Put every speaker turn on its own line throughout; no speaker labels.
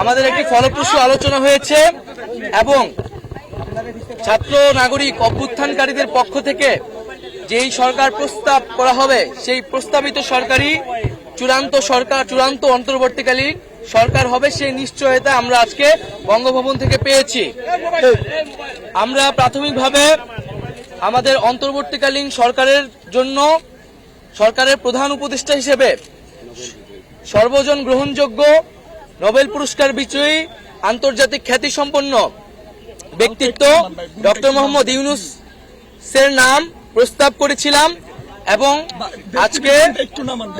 আমাদের একটি ফলপ্রসূ আলোচনা হয়েছে এবং ছাত্র নাগরিক অভ্যুত্থানকারীদের পক্ষ থেকে যেই সরকার প্রস্তাব করা হবে, সেই প্রস্তাবিত সরকারি চূড়ান্ত সরকার, চূড়ান্ত অন্তর্বর্তীকালীন সরকার হবে সেই নিশ্চয়তা আমরা আজকে বঙ্গভবন থেকে পেয়েছি। আমরা প্রাথমিকভাবে আমাদের অন্তর্বর্তীকালীন সরকারের জন্য সরকারের প্রধান উপদেষ্টা হিসেবে সর্বজন গ্রহণযোগ্য নোবেল পুরস্কার বিজয়ী আন্তর্জাতিক খ্যাতিসম্পন্ন ব্যক্তিত্ব ডক্টর মোহাম্মদ ইউনুস এর নাম প্রস্তাব করেছিলাম এবং আজকে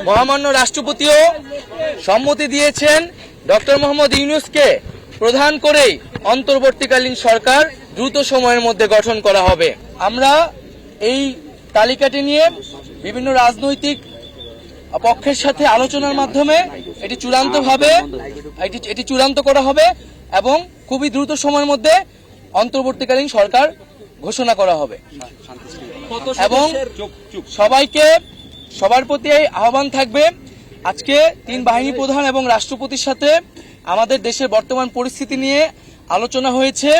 মহামান্য রাষ্ট্রপতিও সম্মতি দিয়েছেন ডক্টর মোহাম্মদ ইউনুসকে প্রধান করেই অন্তর্বর্তীকালীন সরকার দ্রুত সময়ের মধ্যে গঠন করা হবে। আমরা এই তালিকাটি নিয়ে বিভিন্ন রাজনৈতিক পক্ষের সাথে আলোচনার মাধ্যমে এটি চূড়ান্তভাবে, এটি এটি চূড়ান্ত করা হবে এবং খুবই দ্রুত সময়ের মধ্যে অন্তর্বর্তীকালীন সরকার ঘোষণা করা হবে। এবং সবাইকে, সবার প্রতি আহ্বান থাকবে, আজকে তিন বাহিনী প্রধান এবং রাষ্ট্রপতির সাথে আমাদের দেশের বর্তমান পরিস্থিতি নিয়ে আলোচনা হয়েছে।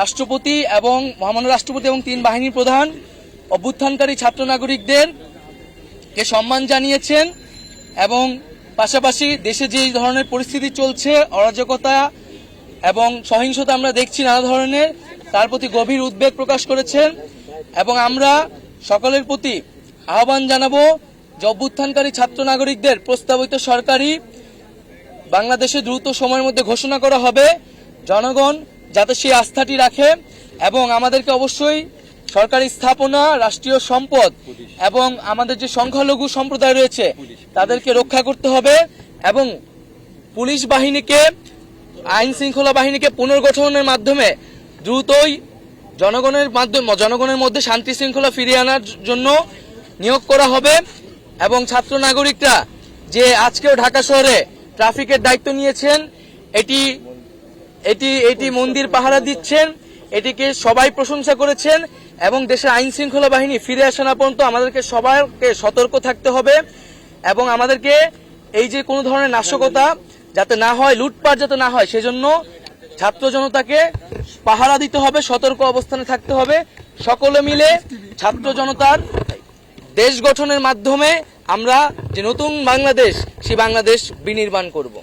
রাষ্ট্রপতি এবং মহামান্য রাষ্ট্রপতি এবং তিন বাহিনীর প্রধান, অভ্যুত্থানকারী ছাত্র নাগরিকদের কে সম্মান জানিয়েছেন এবং পাশাপাশি দেশে যে ধরনের পরিস্থিতি চলছে, অরাজকতা এবং সহিংসতা আমরা দেখছি নানা ধরনের, তার প্রতি গভীর উদ্বেগ প্রকাশ করেছেন এবং আমরা সকলের প্রতি আহ্বান জানাব যে অভ্যুত্থানকারী ছাত্র নাগরিকদের প্রস্তাবিত সরকারি বাংলাদেশে দ্রুত সময়ের মধ্যে ঘোষণা করা হবে। জনগণ যাতে সেই আস্থাটি রাখে এবং আমাদেরকে অবশ্যই সরকারি স্থাপনা রাষ্ট্রীয় সম্পদ এবং আমাদের যে সংখ্যালঘু সম্প্রদায় রয়েছে তাদেরকে রক্ষা করতে হবে এবং পুলিশ বাহিনীকে আইন শৃঙ্খলা বাহিনীকে পুনর্গঠনের মাধ্যমে দ্রুতই জনগণের মাধ্যমে জনগণের মধ্যে শান্তি শৃঙ্খলা ফিরিয়ে আনার জন্য নিয়োগ করা হবে এবং ছাত্র নাগরিকরা যে আজকেও ঢাকা শহরে ট্রাফিকের দায়িত্ব নিয়েছেন এটি এটি এটি মন্দির পাহারা দিচ্ছেন এটিকে সবাই প্রশংসা করেছেন এবং দেশের আইন শৃঙ্খলা বাহিনী ফিরে আসা না পর্যন্ত আমাদেরকে সবাইকে সতর্ক থাকতে হবে এবং আমাদেরকে এই যে কোনো ধরনের নাশকতা যাতে না হয়, লুটপাট যাতে না হয়, সেজন্য ছাত্র জনতাকে পাহারা দিতে হবে, সতর্ক অবস্থানে থাকতে হবে। সকলে মিলে ছাত্র জনতার দেশ গঠনের মাধ্যমে আমরা যে নতুন বাংলাদেশ, সেই বাংলাদেশ বিনির্মাণ করব।